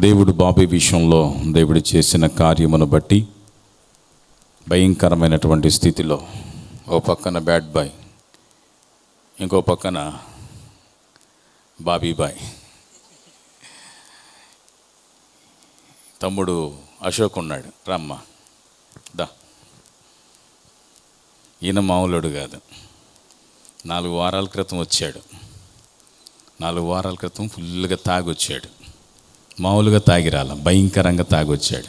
దేవుడు బాబీ విషయంలో దేవుడు చేసిన కార్యమును బట్టి భయంకరమైనటువంటి స్థితిలో ఓ పక్కన బ్యాడ్ బాయ్ ఇంకో పక్కన బాబీ బాయ్. తమ్ముడు అశోక్ ఉన్నాడు. రమ్మ. దా. ఈయన మామూలుడు కాదు. నాలుగు వారాల క్రితం వచ్చాడు. నాలుగు వారాల క్రితం ఫుల్గా తాగొచ్చాడు. మామూలుగా తాగిరాల భయంకరంగా తాగొచ్చాడు.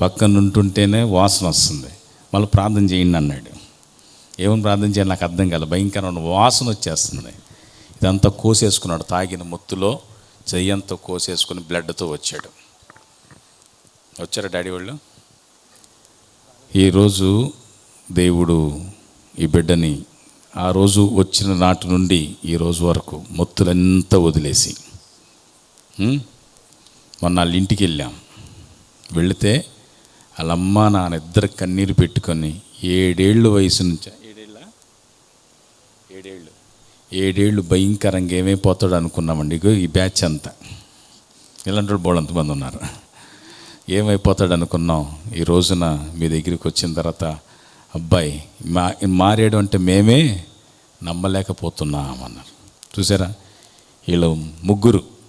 పక్కన ఉంటుంటేనే వాసన వస్తుంది. మళ్ళీ ప్రార్థన చేయండి అన్నాడు. ఏమని ప్రార్థన చేయాలి? నాకు అర్థం కాలేదు భయంకరమైన వాసన వచ్చేస్తుంది. ఇదంతా కోసేసుకున్నాడు. తాగిన మొత్తులో చెయ్యంతో కోసేసుకుని బ్లడ్తో వచ్చాడు. వచ్చారా డాడీ వాళ్ళు? ఈరోజు దేవుడు ఈ బిడ్డని ఆ రోజు వచ్చిన నాటి నుండి ఈ రోజు వరకు మొత్తులంతా వదిలేసి. మొన్న వాళ్ళ ఇంటికి వెళ్ళాం. వెళితే వాళ్ళ అమ్మ నాన్న ఇద్దరు కన్నీరు పెట్టుకొని ఏడేళ్ళు వయసు నుంచి ఏడేళ్ళ? ఏడేళ్ళు. ఏడేళ్ళు భయంకరంగా ఏమైపోతాడు అనుకున్నామండి. ఇగో ఈ బ్యాచ్ అంతా. ఇలాంటి వాళ్ళు బోళంతమంది ఉన్నారు. ఏమైపోతాడు అనుకున్నాం. ఈ రోజున మీ దగ్గరికి వచ్చిన తర్వాత అబ్బాయి మా మారాడు అంటే మేమే నమ్మలేకపోతున్నాం అన్నారు. చూసారా? వీళ్ళు ముగ్గురు.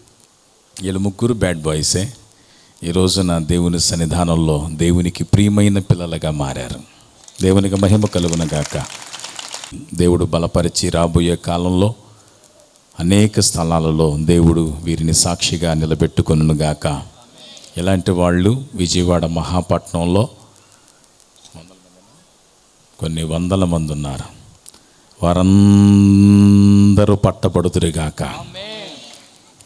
వీళ్ళు ముగ్గురు బ్యాడ్ బాయ్సే ఈ రోజున దేవుని సన్నిధానంలో దేవునికి ప్రియమైన పిల్లలుగా మారారు. దేవునికి మహిమ కలుగునగాక దేవుడు బలపరిచి రాబోయే కాలంలో అనేక స్థలాలలో దేవుడు వీరిని సాక్షిగా నిలబెట్టుకొనుగాక గాక. ఇలాంటి వాళ్ళు విజయవాడ మహాపట్నంలో కొన్ని వందల మంది ఉన్నారు. వారందరూ పట్టబడుతురుగాక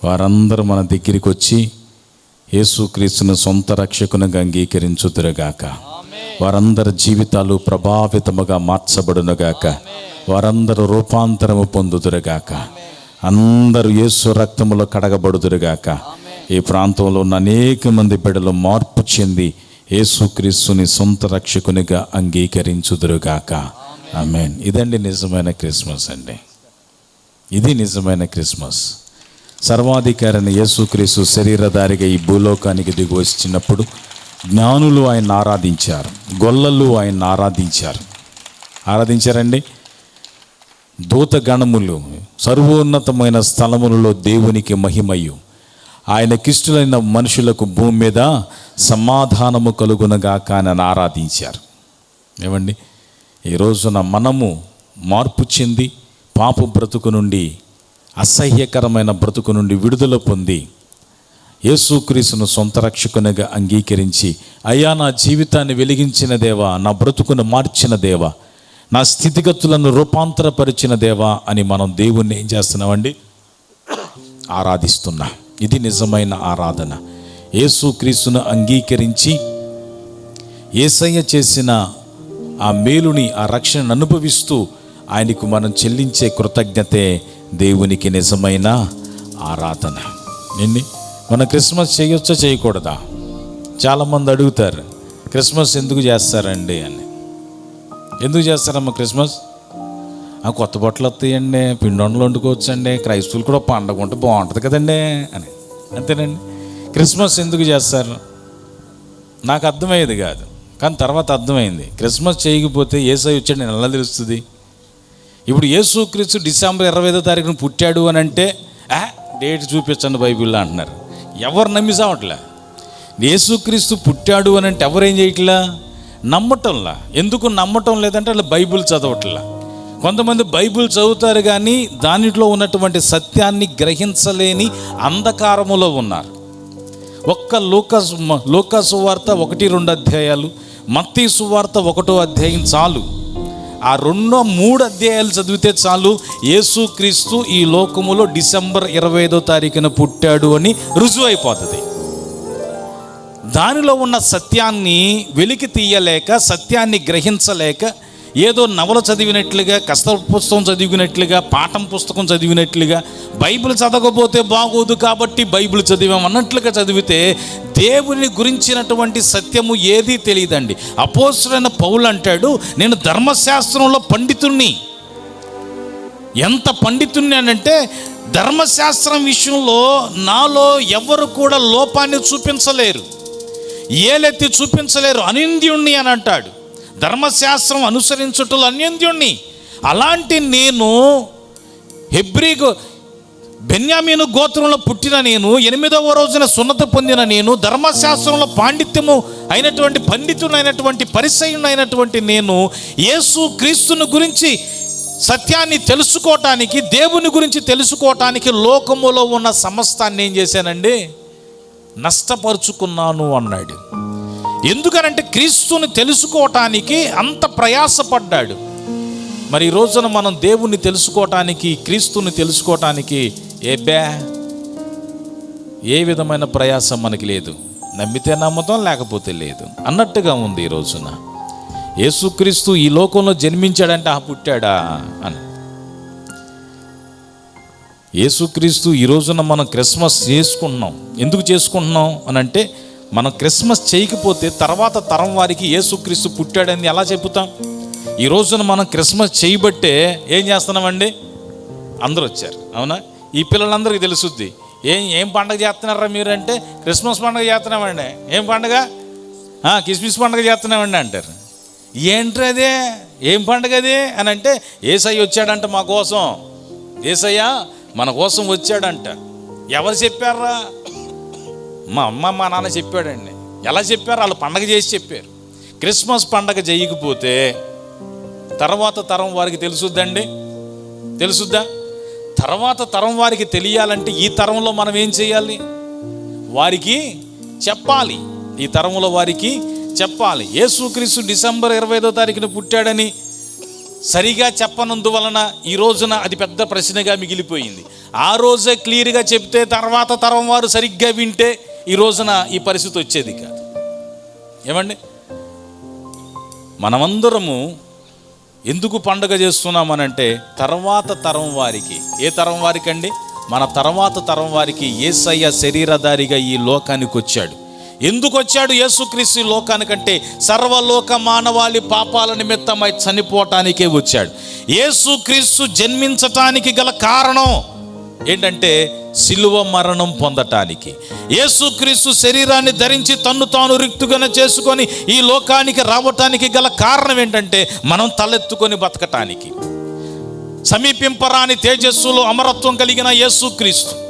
వారందరూ మన దగ్గరికి వచ్చి యేసుక్రీస్తును సొంత రక్షకునిగా అంగీకరించుదురుగాక. వారందరి జీవితాలు ప్రభావితముగా మార్చబడునుగాక. వారందరూ రూపాంతరము పొందుదురుగాక. అందరూ యేసు రక్తములో కడగబడుదురుగాక. ఈ ప్రాంతంలో ఉన్న అనేక మంది బిడ్డలు మార్పు చెంది యేసుక్రీస్తుని సొంత రక్షకునిగా అంగీకరించుదురుగాక. ఆమెన్. ఇదండి నిజమైన క్రిస్మస్ అండి. ఇది నిజమైన క్రిస్మస్. సర్వాధికారిని యేసుక్రీస్తు శరీరధారిగా ఈ భూలోకానికి దిగి వచ్చినప్పుడు జ్ఞానులు ఆయన ఆరాధించారు. గొల్లలు ఆయన ఆరాధించారు. ఆరాధించారండి? దూతగణములు సర్వోన్నతమైన స్థలములలో దేవునికి మహిమయు. ఆయనకిష్టులైన మనుషులకు భూమి మీద సమాధానము కలుగునగాక ఆయన ఆరాధించారు. ఏమండి? ఈ రోజున మనము మార్పు చెంది పాప బ్రతుకు నుండి అసహ్యకరమైన బ్రతుకు నుండి విడుదల పొంది యేసుక్రీస్తును సొంత రక్షకునిగా అంగీకరించి అయ్యా నా జీవితాన్ని వెలిగించిన దేవా నా బ్రతుకును మార్చిన దేవా నా స్థితిగతులను రూపాంతరపరిచిన దేవా అని మనం దేవుణ్ణి ఏం చేస్తున్నామండి? ఆరాధిస్తున్నా. ఇది నిజమైన ఆరాధన. యేసుక్రీస్తును అంగీకరించి ఏసయ్య చేసిన ఆ మేలుని ఆ రక్షణను అనుభవిస్తూ ఆయనకు మనం చెల్లించే కృతజ్ఞతే దేవునికి నిజమైన ఆరాధన. నిన్ని మన క్రిస్మస్ చేయొచ్చా చేయకూడదా? చాలామంది అడుగుతారు క్రిస్మస్ ఎందుకు చేస్తారండి? అని. ఎందుకు చేస్తారమ్మ క్రిస్మస్? ఆ కొత్త బట్టలు వస్తాయండి పిండొండలు వండుకోవచ్చండి క్రైస్తవులు కూడా పండగ ఉంటే బాగుంటుంది కదండి అని. అంతేనండి. క్రిస్మస్ ఎందుకు చేస్తారు? నాకు అర్థమయ్యేది కాదు. కానీ తర్వాత అర్థమైంది. క్రిస్మస్ చేయకపోతే ఏసై వచ్చాడు నేను ఎలా తెలుస్తుంది? ఇప్పుడు యేసుక్రీస్తు డిసెంబర్ ఇరవై ఐదో తారీఖున పుట్టాడు అని అంటే డేట్ చూపించండి బైబిల్లో అంటున్నారు. ఎవరు నమ్మిసావట్లే యేసుక్రీస్తు పుట్టాడు అని అంటే ఎవరేం చేయట్లా? నమ్మటంలా. ఎందుకు నమ్మటం లేదంటే అలా బైబిల్ చదవట్లా? కొంతమంది బైబిల్ చదువుతారు కానీ దానిలో ఉన్నటువంటి సత్యాన్ని గ్రహించలేని అంధకారములో ఉన్నారు. ఒక్క లోకస్ లోకసు వార్త ఒకటి రెండు అధ్యాయాలు మత్తీ సువార్త ఒకటో అధ్యాయం చాలు. ఆ రెండో మూడు అధ్యాయాలు చదివితే చాలు. యేసుక్రీస్తు ఈ లోకములో డిసెంబర్ ఇరవై ఐదో తారీఖున పుట్టాడు అని రుజువు అయిపోతుంది. దానిలో ఉన్న సత్యాన్ని వెలికి తీయలేక సత్యాన్ని గ్రహించలేక ఏదో నవల చదివినట్లుగా కష్ట పుస్తకం చదివినట్లుగా పాఠం పుస్తకం చదివినట్లుగా బైబిల్ చదవకపోతే బాగోదు కాబట్టి బైబిల్ చదివామన్నట్లుగా చదివితే దేవుని గురించినటువంటి సత్యము ఏదీ తెలియదండి. అపోసుడైన పౌలు అంటాడు నేను ధర్మశాస్త్రంలో పండితుణ్ణి. ఎంత పండితుణ్ణి అని అంటే ధర్మశాస్త్రం విషయంలో నాలో ఎవరు కూడా లోపాన్ని చూపించలేరు. ఏలెత్తి చూపించలేరు. అనింద్యుణ్ణి అని అంటాడు. ధర్మశాస్త్రం అనుసరించుటలో అన్యంద్యుణ్ణి. అలాంటి నేను హెబ్రీ బెన్యామీను గోత్రంలో పుట్టిన నేను ఎనిమిదవ రోజున సున్నత పొందిన నేను ధర్మశాస్త్రంలో పాండిత్యము అయినటువంటి పండితుడైనటువంటి పరిసయునైనటువంటి నేను యేసు క్రీస్తుని గురించి సత్యాన్ని తెలుసుకోవటానికి దేవుని గురించి తెలుసుకోవటానికి లోకములో ఉన్న సమస్తాన్ని ఏం చేశానండి? నష్టపరుచుకున్నాను అన్నాడు. ఎందుకనంటే క్రీస్తుని తెలుసుకోవటానికి అంత ప్రయాసపడ్డాడు. మరి ఈ రోజున మనం దేవుణ్ణి తెలుసుకోవటానికి క్రీస్తుని తెలుసుకోవటానికి ఏ బ్యా ఏ విధమైన ప్రయాసం మనకి లేదు. నమ్మితే నమ్మతం లేకపోతే లేదు. అన్నట్టుగా ఉంది ఈ రోజున. యేసుక్రీస్తు ఈ లోకంలో జన్మించాడంటే ఆ పుట్టాడా? అని. యేసుక్రీస్తు ఈ రోజున మనం క్రిస్మస్ చేసుకుంటున్నాం. ఎందుకు చేసుకుంటున్నాం? అని అంటే మనం క్రిస్మస్ చేయకపోతే తర్వాత తరం వారికి యేసుక్రీస్తు పుట్టాడని ఎలా చెబుతాం? ఈ రోజున మనం క్రిస్మస్ చేయబట్టే ఏం చేస్తున్నామండి? అందరూ వచ్చారు అవునా? ఈ పిల్లలందరికీ తెలుసుద్ది. ఏం ఏం పండగ చేస్తున్నారా మీరంటే? క్రిస్మస్ పండగ చేస్తున్నామండి. ఏం పండగ? కిస్మిస్ పండగ చేస్తున్నామండి అంటారు. ఏంట్రా అదే? ఏం పండగ అది? అని అంటే ఏసయ్య వచ్చాడంట మా కోసం. ఏసయ్య మన కోసం వచ్చాడంట. ఎవరు చెప్పారా? మా అమ్మ మా నాన్న చెప్పాడండి. ఎలా చెప్పారు? వాళ్ళు పండగ చేసి చెప్పారు. క్రిస్మస్ పండగ చేయకపోతే తర్వాత తరం వారికి తెలుసుద్దండి? తెలుసుద్దా? తర్వాత తరం వారికి తెలియాలంటే ఈ తరంలో మనం ఏం చేయాలి? వారికి చెప్పాలి. ఈ తరంలో వారికి చెప్పాలి. యేసుక్రీస్తు డిసెంబర్ ఇరవై ఐదో తారీఖున పుట్టాడని సరిగా చెప్పనందువలన ఈ రోజున అది పెద్ద ప్రశ్నగా మిగిలిపోయింది. ఆ రోజే క్లియర్గా చెప్తే తర్వాత తరం వారు సరిగ్గా వింటే ఈ రోజున ఈ పరిస్థితి వచ్చేది కాదు. ఏమండి? మనమందరము ఎందుకు పండుగ చేస్తున్నామనంటే తర్వాత తరం వారికి. ఏ తరం వారికి అండి మన తర్వాత తరం వారికి ఏసయ్య శరీరధారిగా ఈ లోకానికి వచ్చాడు. ఎందుకు వచ్చాడు? యేసుక్రీస్తు లోకానికంటే సర్వలోక మానవాళి పాపాల నిమిత్తమై చనిపోవటానికే వచ్చాడు. యేసుక్రీస్తు జన్మించటానికి గల కారణం ఏంటంటే సిలువ మరణం పొందటానికి. యేసుక్రీస్తు శరీరాన్ని ధరించి తన్ను తాను రిక్తుగానే చేసుకొని ఈ లోకానికి రావటానికి గల కారణం ఏంటంటే మనం తలెత్తుకొని బతకటానికి. సమీపింపరాని తేజస్సులో అమరత్వం కలిగిన యేసుక్రీస్తు.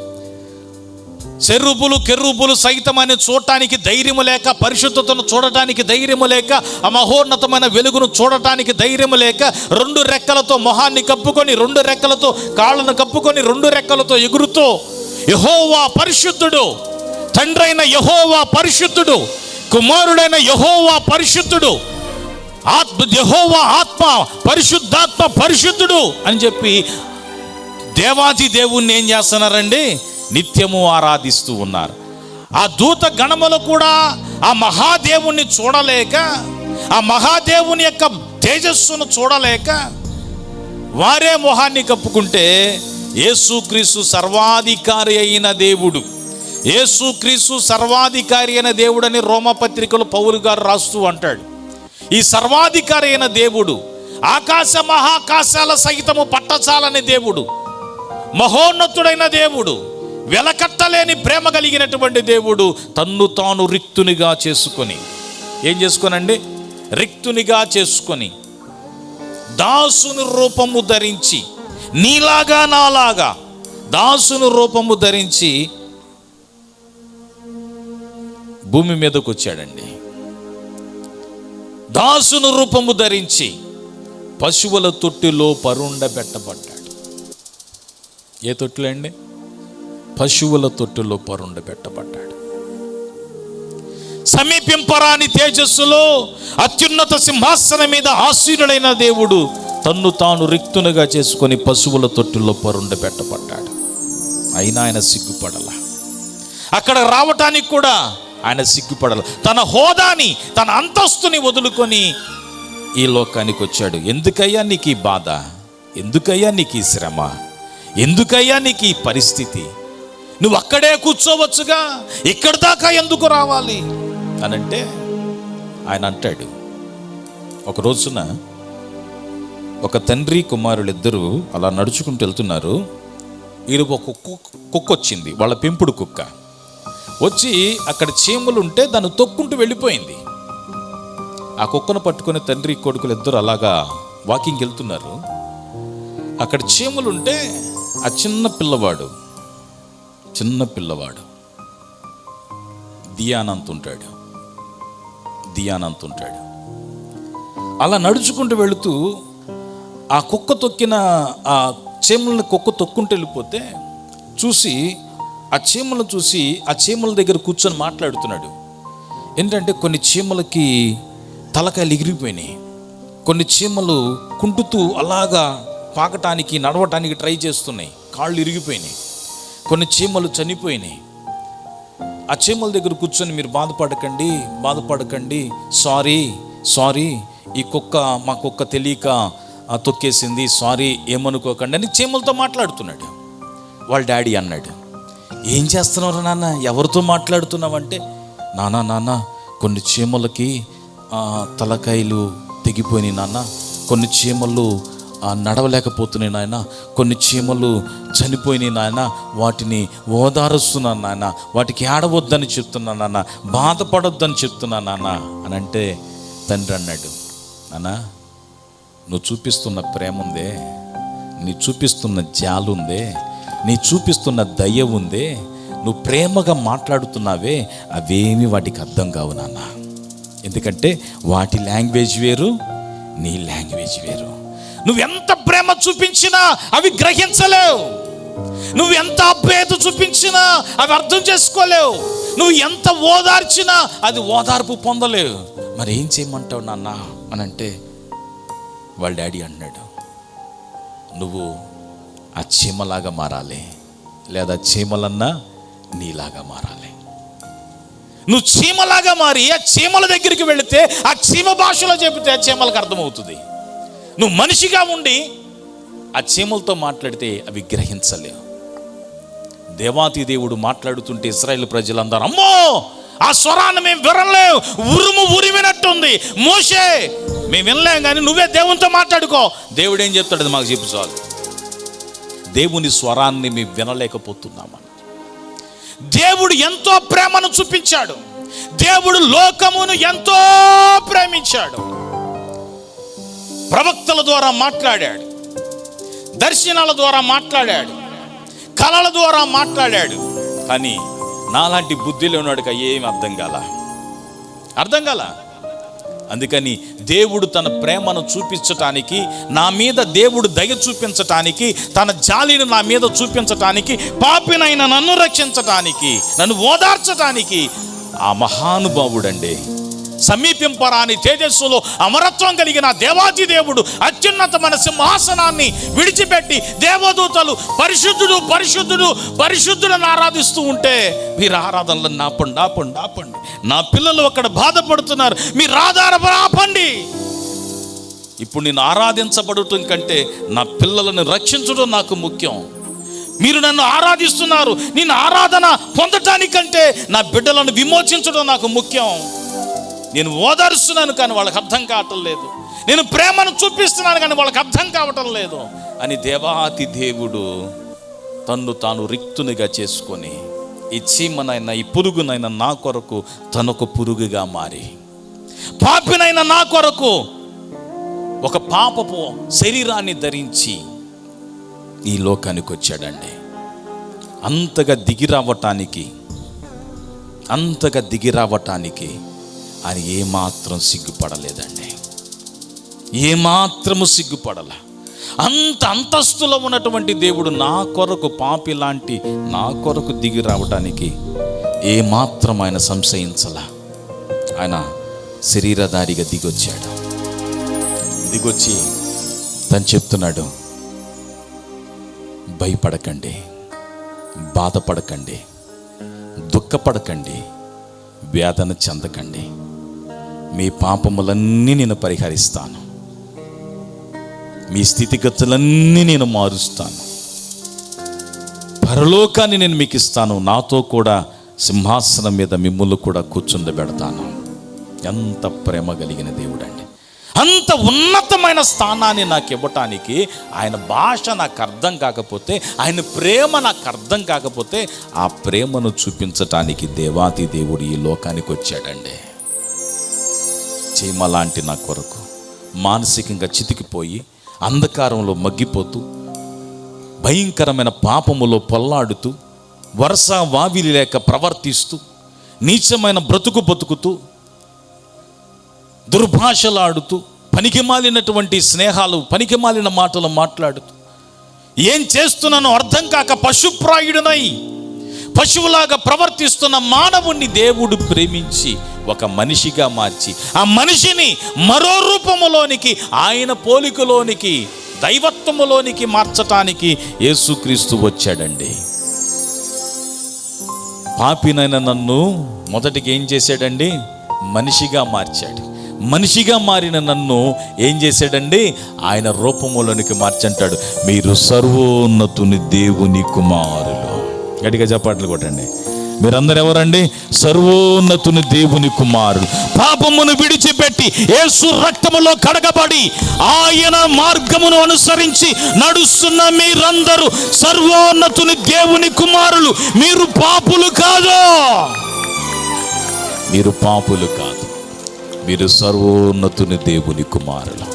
సెర్రుపులు కెర్రుపులు సైతం అని చూడటానికి ధైర్యము లేక పరిశుద్ధతను చూడటానికి ధైర్యము లేక ఆ మహోన్నతమైన వెలుగును చూడటానికి ధైర్యము లేక రెండు రెక్కలతో మొహాన్ని కప్పుకొని రెండు రెక్కలతో కాళ్ళను కప్పుకొని రెండు రెక్కలతో ఎగురుతూ యహోవా పరిశుద్ధుడు తండ్రైన యహోవా పరిశుద్ధుడు కుమారుడైన యహోవా పరిశుద్ధుడు ఆత్మ యహోవా ఆత్మ పరిశుద్ధాత్మ పరిశుద్ధుడు అని చెప్పి దేవాది దేవుణ్ణి ఏం చేస్తున్నారండి? నిత్యము ఆరాధిస్తూ ఉన్నారు. ఆ దూత గణములు కూడా ఆ మహాదేవుణ్ణి చూడలేక ఆ మహాదేవుని యొక్క తేజస్సును చూడలేక వారే మొహాన్ని కప్పుకుంటే యేసుక్రీస్తు సర్వాధికారి అయిన దేవుడు. యేసుక్రీస్తు సర్వాధికారి అయిన దేవుడని రోమపత్రికలు పౌరు గారు రాస్తూ అంటాడు. ఈ సర్వాధికారి అయిన దేవుడు ఆకాశ మహాకాశాల సహితము పట్టచాలని దేవుడు. మహోన్నతుడైన దేవుడు. వెలకట్టలేని ప్రేమ కలిగినటువంటి దేవుడు తన్ను తాను రిక్తునిగా చేసుకొని. ఏం చేసుకోనండి? రిక్తునిగా చేసుకొని. దాసుని రూపము ధరించి నీలాగా నాలాగా దాసుని రూపము ధరించి భూమి మీదకు వచ్చాడండి దాసును రూపము ధరించి పశువుల తొట్టిలో పరుండ పెట్టబడ్డాడు ఏ తొట్టిలో అండి పశువుల తొట్టిలో పరుండబెట్టబడ్డాడు. సమీపింపరాని తేజస్సులో అత్యున్నత సింహాసనం మీద ఆసీనుడైన దేవుడు తన్ను తాను రిక్తునుగా చేసుకొని పశువుల తొట్టిలో పరుండబెట్టబడ్డాడు. అయినా ఆయన సిగ్గుపడల. అక్కడ రావటానికి కూడా ఆయన సిగ్గుపడల. తన హోదాని తన అంతస్తుని వదులుకొని ఈ లోకానికి వచ్చాడు. ఎందుకయ్యా నీకు ఈ బాధ? ఎందుకయ్యా నీకు ఈ శ్రమ? ఎందుకయ్యా నీకు ఈ పరిస్థితి? నువ్వు అక్కడే కూర్చోవచ్చుగా ఇక్కడి దాకా ఎందుకు రావాలి? అని అంటే ఆయన అంటాడు ఒక రోజున ఒక తండ్రి కుమారులిద్దరూ అలా నడుచుకుంటూ వెళ్తున్నారు. వీరు ఒక కుక్క కుక్క వచ్చింది వాళ్ళ పెంపుడు కుక్క. వచ్చి అక్కడ చీమలు ఉంటే దాన్ని తొక్కుంటూ వెళ్ళిపోయింది. ఆ కుక్కను పట్టుకుని తండ్రి కొడుకులు ఇద్దరు అలాగా వాకింగ్ వెళ్తున్నారు. అక్కడ చీమలు ఉంటే ఆ చిన్న పిల్లవాడు చిన్న పిల్లవాడు. దియానంత్ ఉంటాడు దియానంత్ ఉంటాడు అలా నడుచుకుంటూ వెళుతూ ఆ కుక్క తొక్కిన ఆ చీమలను కుక్క తొక్కుంటూ వెళ్ళిపోతే చూసి ఆ చీమలను చూసి ఆ చీమల దగ్గర కూర్చొని మాట్లాడుతున్నాడు. ఏంటంటే కొన్ని చీమలకి తలకాయలు ఎగిరిపోయినాయి. కొన్ని చీమలు కుంటుతూ అలాగా పాకటానికి నడవటానికి ట్రై చేస్తున్నాయి. కాళ్ళు ఇరిగిపోయినాయి. కొన్ని చీమలు చనిపోయినాయి. ఆ చీమల దగ్గర కూర్చొని మీరు బాధపడకండి బాధపడకండి. సారీ సారీ ఈ కుక్క మా కుక్క తెలియక తొక్కేసింది. సారీ ఏమనుకోకండి అని చీమలతో మాట్లాడుతున్నాడు. వాళ్ళ డాడీ అన్నాడు. ఏం చేస్తున్నారు నాన్న? ఎవరితో మాట్లాడుతున్నావంటే? నాన్న నాన్న కొన్ని చీమలకి తలకాయలు తెగిపోయినాయి నాన్న. కొన్ని చీమలు నడవలేకపోతున్నాయి నాయన. కొన్ని చీమలు చనిపోయినాయి నాయన. వాటిని ఓదారుస్తున్నాను నాయన. వాటికి ఆడవద్దని చెప్తున్నాను నాన్న బాధపడొద్దని చెప్తున్నాను నాన్న అని అంటే తండ్రి అన్నాడు నాన్న నువ్వు చూపిస్తున్న ప్రేమ ఉందే నీ చూపిస్తున్న జాలుందే నీ చూపిస్తున్న దయ ఉందే నువ్వు ప్రేమగా మాట్లాడుతున్నావే అవేమి వాటికి అర్థం కావు నాన్న ఎందుకంటే వాటి లాంగ్వేజ్ వేరు నీ లాంగ్వేజ్ వేరు. నువ్వు ఎంత ప్రేమ చూపించినా అవి గ్రహించలేవు. నువ్వు ఎంత అభ్యేత చూపించినా అవి అర్థం చేసుకోలేవు. నువ్వు ఎంత ఓదార్చినా అది ఓదార్పు పొందలేవు. మరి ఏం చేయమంటావు నాన్న? అని అంటే వాళ్ళ డాడీ అన్నాడు నువ్వు ఆ చీమలాగా మారాలి లేదా చీమలన్నా నీలాగా మారాలి. నువ్వు చీమలాగా మారి ఆ చీమల దగ్గరికి వెళితే ఆ చీమ భాషలో చెబితే ఆ చీమలకు అర్థమవుతుంది. నువ్వు మనిషిగా ఉండి ఆ చీమలతో మాట్లాడితే అవి గ్రహించలేవు. దేవాతి దేవుడు మాట్లాడుతుంటే ఇస్రాయేల్ ప్రజలందరూ అమ్మో! ఆ స్వరాన్ని మేము వినలేం ఉరుము ఉరిమినట్టుంది మోసే మేము వినలేం కానీ నువ్వే దేవునితో మాట్లాడుకో. దేవుడు ఏం చెప్తాడు మాకు చెప్పు చాలు. దేవుని స్వరాన్ని మేము వినలేకపోతున్నామని. దేవుడు ఎంతో ప్రేమను చూపించాడు. దేవుడు లోకమును ఎంతో ప్రేమించాడు. ప్రవక్తల ద్వారా మాట్లాడాడు. దర్శనాల ద్వారా మాట్లాడాడు. కళల ద్వారా మాట్లాడాడు. కానీ నాలాంటి బుద్ధిలో ఉన్నాడు ఏమి అర్థం కాల? అర్థం కాల? అందుకని దేవుడు తన ప్రేమను చూపించటానికి నా మీద దేవుడు దయ చూపించటానికి తన జాలిని నా మీద చూపించటానికి పాపినైన నన్ను రక్షించటానికి నన్ను ఓదార్చటానికి ఆ మహానుభావుడండి. సమీపింపరాని తేజస్సులో అమరత్వం కలిగిన దేవాది దేవుడు అత్యున్నతమైన సింహాసనాన్ని విడిచిపెట్టి దేవదూతలు పరిశుద్ధుడు పరిశుద్ధుడు పరిశుద్ధులను ఆరాధిస్తూ ఉంటే మీరు ఆరాధనలు నాపండి ఆపండి ఆపండి. నా పిల్లలు అక్కడ బాధపడుతున్నారు. మీరు ఆధార ఆపండి. ఇప్పుడు నేను ఆరాధించబడటం కంటే నా పిల్లలను రక్షించడం నాకు ముఖ్యం. మీరు నన్ను ఆరాధిస్తున్నారు. నేను ఆరాధన పొందటానికంటే నా బిడ్డలను విమోచించడం నాకు ముఖ్యం. నేను ఓదారుస్తున్నాను కానీ వాళ్ళకి అర్థం కావటం లేదు. నేను ప్రేమను చూపిస్తున్నాను కానీ వాళ్ళకి అర్థం కావటం లేదు. అని దేవాతి దేవుడు తన్ను తాను రిక్తునిగా చేసుకొని ఈ చీమనైనా ఈ పురుగునైనా నా కొరకు తనొక పురుగుగా మారి. పాపినైనా నా కొరకు ఒక పాపపు శరీరాన్ని ధరించి ఈ లోకానికి వచ్చాడండి. అంతగా దిగిరావటానికి అంతగా దిగిరావటానికి ఆయన ఏమాత్రం సిగ్గుపడలేదండి. ఏమాత్రము సిగ్గుపడల. అంత అంతస్తులో ఉన్నటువంటి దేవుడు నా కొరకు పాపి లాంటి నా కొరకు దిగి రావడానికి ఏమాత్రం ఆయన సంశయించల. ఆయన శరీరధారిగా దిగొచ్చాడు. దిగొచ్చి తను చెప్తున్నాడు భయపడకండి బాధపడకండి దుఃఖపడకండి వేదన చెందకండి. మీ పాపములన్నీ నేను పరిహరిస్తాను. మీ స్థితిగతులన్నీ నేను మారుస్తాను. పరలోకాన్ని నేను మీకు ఇస్తాను. నాతో కూడా సింహాసనం మీద మిమ్ములు కూడా కూర్చుండబెడతాను. ఎంత ప్రేమ కలిగిన దేవుడండి. అంత ఉన్నతమైన స్థానాన్ని నాకు ఇవ్వటానికి ఆయన భాష నాకు అర్థం కాకపోతే ఆయన ప్రేమ నాకు అర్థం కాకపోతే ఆ ప్రేమను చూపించటానికి దేవాతి దేవుడు ఈ లోకానికి వచ్చాడండి. చీమ లాంటి నా కొరకు మానసికంగా చితికిపోయి అంధకారంలో మగ్గిపోతూ భయంకరమైన పాపములో పొల్లాడుతూ వరుస వావిలి లేక ప్రవర్తిస్తూ నీచమైన బ్రతుకు బతుకుతూ దుర్భాషలాడుతూ పనికిమాలినటువంటి స్నేహాలు పనికిమాలిన మాటలు మాట్లాడుతూ ఏం చేస్తున్నానో అర్థం కాక పశుప్రాయుడునై పశువులాగా ప్రవర్తిస్తున్న మానవుణ్ణి దేవుడు ప్రేమించి ఒక మనిషిగా మార్చి ఆ మనిషిని మరో రూపములోనికి ఆయన పోలికలోనికి దైవత్వములోనికి మార్చటానికి యేసుక్రీస్తు వచ్చాడండి. పాపినైన నన్ను మొదటికి ఏం చేశాడండి? మనిషిగా మార్చాడు. మనిషిగా మారిన నన్ను ఏం చేశాడండి? ఆయన రూపములోనికి మార్చంటాడు. మీరు సర్వోన్నతుని దేవుని కుమారులు. గట్టిగా చప్పట్లు కొట్టండి. మీరందరూ ఎవరండి సర్వోన్నతుని దేవుని కుమారులు. పాపమును విడిచిపెట్టి యేసు రక్తములో కడగబడి ఆయన మార్గమును అనుసరించి నడుస్తున్న మీరందరూ సర్వోన్నతుని దేవుని కుమారులు. మీరు పాపులు కాదు? మీరు పాపులు కాదు. మీరు సర్వోన్నతుని దేవుని కుమారులు.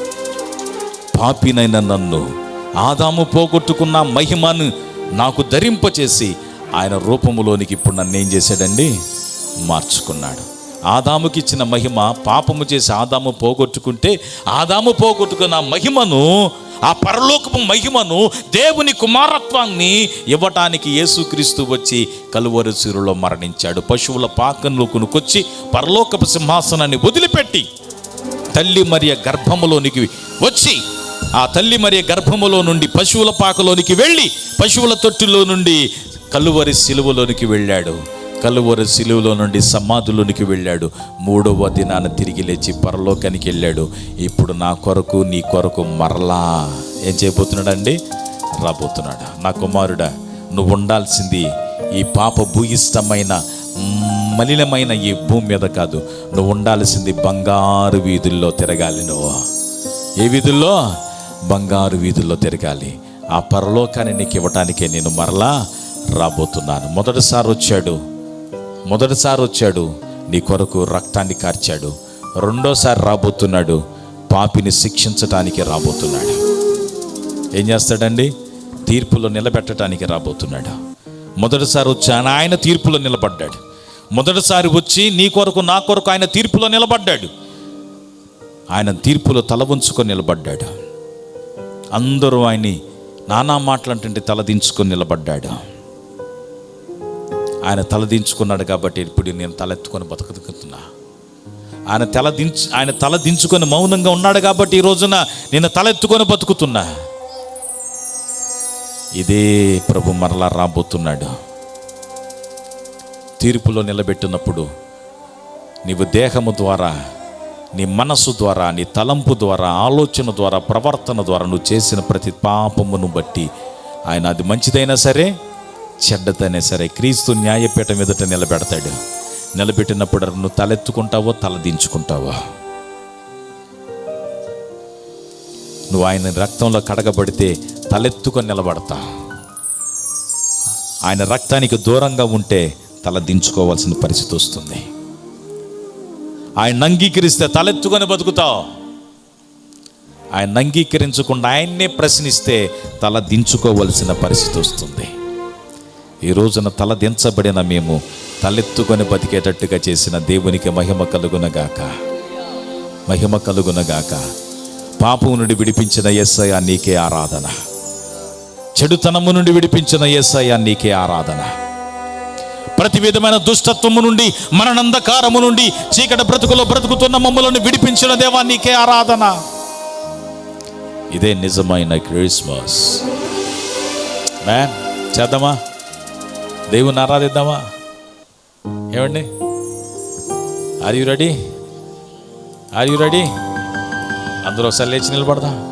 పాపినైన నన్ను ఆదాము పోగొట్టుకున్న మహిమను నాకు ధరింపచేసి ఆయన రూపములోనికి ఇప్పుడు నన్ను ఏం చేశాడండి? మార్చుకున్నాడు. ఆదాముకి ఇచ్చిన మహిమ పాపము చేసి ఆదాము పోగొట్టుకుంటే ఆదాము పోగొట్టుకున్న మహిమను ఆ పరలోకపు మహిమను దేవుని కుమారత్వాన్ని ఇవ్వటానికి యేసుక్రీస్తు వచ్చి కలువరు సిరులో మరణించాడు. పశువుల పాకంలో కొనుకొచ్చి పరలోకపు సింహాసనాన్ని వదిలిపెట్టి తల్లి మరియ గర్భములోనికి వచ్చి ఆ తల్లి మరియ గర్భములో నుండి పశువుల పాకలోనికి వెళ్ళి పశువుల తొట్టిలో నుండి కలువరి సిలువలోనికి వెళ్ళాడు. కలువరి సిలువలో నుండి సమాధులోనికి వెళ్ళాడు. మూడవ దినాన తిరిగి లేచి పరలోకానికి వెళ్ళాడు. ఇప్పుడు నా కొరకు నీ కొరకు మరలా ఏం చేయబోతున్నాడండి? రాబోతున్నాడు? నా కుమారుడా నువ్వు ఉండాల్సింది ఈ పాప భూయిష్టమైన మలినమైన ఈ భూమి మీద కాదు. నువ్వు ఉండాల్సింది బంగారు వీధుల్లో తిరగాలి నువ్వు. ఏ వీధుల్లో? బంగారు వీధుల్లో తిరగాలి. ఆ పరలోకాన్ని నీకు ఇవ్వటానికే నేను మరలా రాబోతున్నాను. మొదటిసారి వచ్చాడు. మొదటిసారి వచ్చాడు. నీ కొరకు రక్తాన్ని కార్చాడు. రెండోసారి రాబోతున్నాడు. పాపిని శిక్షించటానికి రాబోతున్నాడు. ఏం చేస్తాడండి? తీర్పులో నిలబెట్టడానికి రాబోతున్నాడు. మొదటిసారి వచ్చాను ఆయన తీర్పులో నిలబడ్డాడు. మొదటిసారి వచ్చి నీ కొరకు నా కొరకు ఆయన తీర్పులో నిలబడ్డాడు. ఆయన తీర్పులో తల ఉంచుకొని నిలబడ్డాడు. అందరూ ఆయన్ని నానా మాటలంటే తలదించుకొని నిలబడ్డాడు. ఆయన తలదించుకున్నాడు కాబట్టి ఇప్పుడు నేను తలెత్తుకొని బతకదుకుతున్నా ఆయన తల దించు ఆయన తల దించుకొని మౌనంగా ఉన్నాడు కాబట్టి ఈ రోజున నేను తలెత్తుకొని బతుకుతున్నా. ఇదే ప్రభు మరలా రాబోతున్నాడు. తీర్పులో నిలబెట్టినప్పుడు నీవు దేహము ద్వారా నీ మనస్సు ద్వారా నీ తలంపు ద్వారా ఆలోచన ద్వారా ప్రవర్తన ద్వారా నువ్వు చేసిన ప్రతి పాపమును బట్టి ఆయన అది మంచిదైనా సరే చెడ్డదైనా సరే క్రీస్తు న్యాయపీఠం ఎదుట నిలబెడతాడు. నిలబెట్టినప్పుడు నువ్వు తలెత్తుకుంటావో తలదించుకుంటావో నువ్వు ఆయన రక్తంలో కడగబడితే తలెత్తుకొని నిలబడతా. ఆయన రక్తానికి దూరంగా ఉంటే తల దించుకోవాల్సిన పరిస్థితి వస్తుంది. ఆయన అంగీకరిస్తే తలెత్తుకొని బతుకుతావు. ఆయన అంగీకరించకుండా ఆయన్నే ప్రశ్నిస్తే తల దించుకోవలసిన పరిస్థితి వస్తుంది. ఈ రోజున తల దించబడిన మేము తలెత్తుకొని బతికేటట్టుగా చేసిన దేవునికి మహిమ కలుగునగాక. మహిమ కలుగునగాక. పాపము నుండి విడిపించిన ఎస్ఐ నీకే ఆరాధన. చెడుతనము నుండి విడిపించిన ఎస్ఐ నీకే ఆరాధన. ప్రతి విధమైన దుష్టత్వము నుండి మరణంధకారము నుండి చీకటి బ్రతుకులో బ్రతుకుతున్న మమ్మలను విడిపించిన దేవా నీకే ఆరాధన. ఇదే నిజమైన క్రిస్మస్. మ్యాన్ చేద్దామా? దేవుని ఆరాధిద్దామా? ఏమండి? Are you ready are you ready అందరూ ఒకసారి లేచి నిలబడదాం.